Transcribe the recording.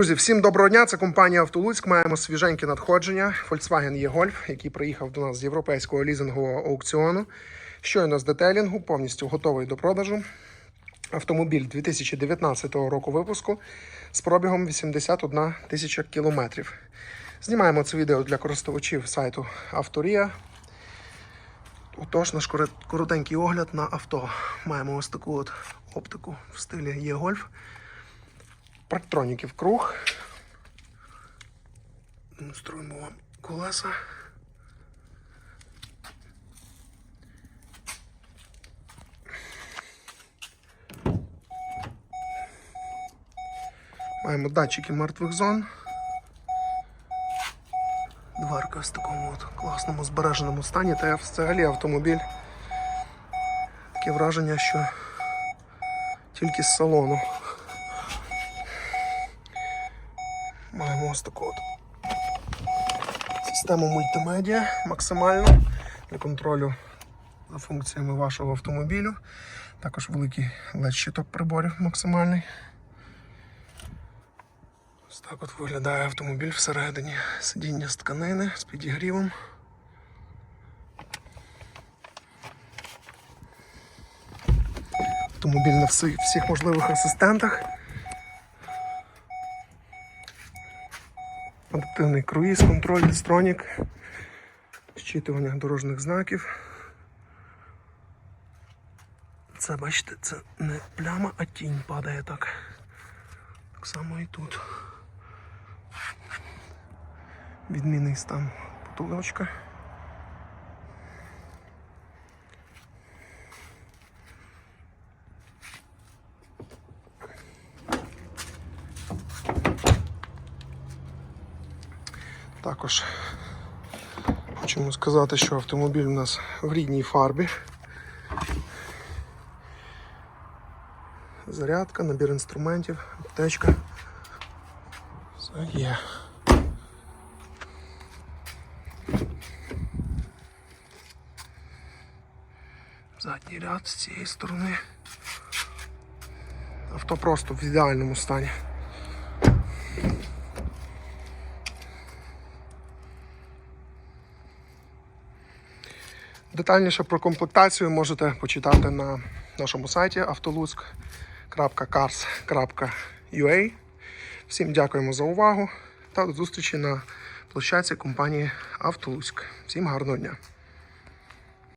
Друзі, всім доброго дня. Це компанія Автолуцьк. Маємо свіженьке надходження. Volkswagen E-Golf, який приїхав до нас з європейського лізингового аукціону. Щойно з детелінгу, повністю готовий до продажу. Автомобіль 2019 року випуску з пробігом 81 тисяча кілометрів. Знімаємо це відео для користувачів сайту Авторія. Отож, наш коротенький огляд на авто. Маємо ось таку от оптику в стилі E-Golf. Парктроніків круг. Демонструємо вам колеса. Маємо датчики мертвих зон. Дверка в такому от класному збереженому стані. Та взагалі автомобіль. Таке враження, що тільки з салону. Маємо ось таку от систему мультимедіа максимально для контролю за функціями вашого автомобілю. Також великий led щиток приборів максимальний. Ось так от виглядає автомобіль всередині. Сидіння з тканини з підігрівом. Автомобіль на всіх, всіх можливих асистентах. Адаптивний круїз, контроль, дистронік, щитування дорожніх знаків. Це, бачите, це не пляма, а тінь падає так. Так само і тут. Відмінний стан потолочка. Також хочемо сказати, що автомобіль у нас в рідній фарбі. Зарядка, набір інструментів, аптечка. Все є. Задній ряд з цієї сторони. Авто просто в ідеальному стані. Детальніше про комплектацію можете почитати на нашому сайті автolusk.cars.ua. Всім дякуємо за увагу та до зустрічі на площадці компанії Автолуськ. Всім гарного дня!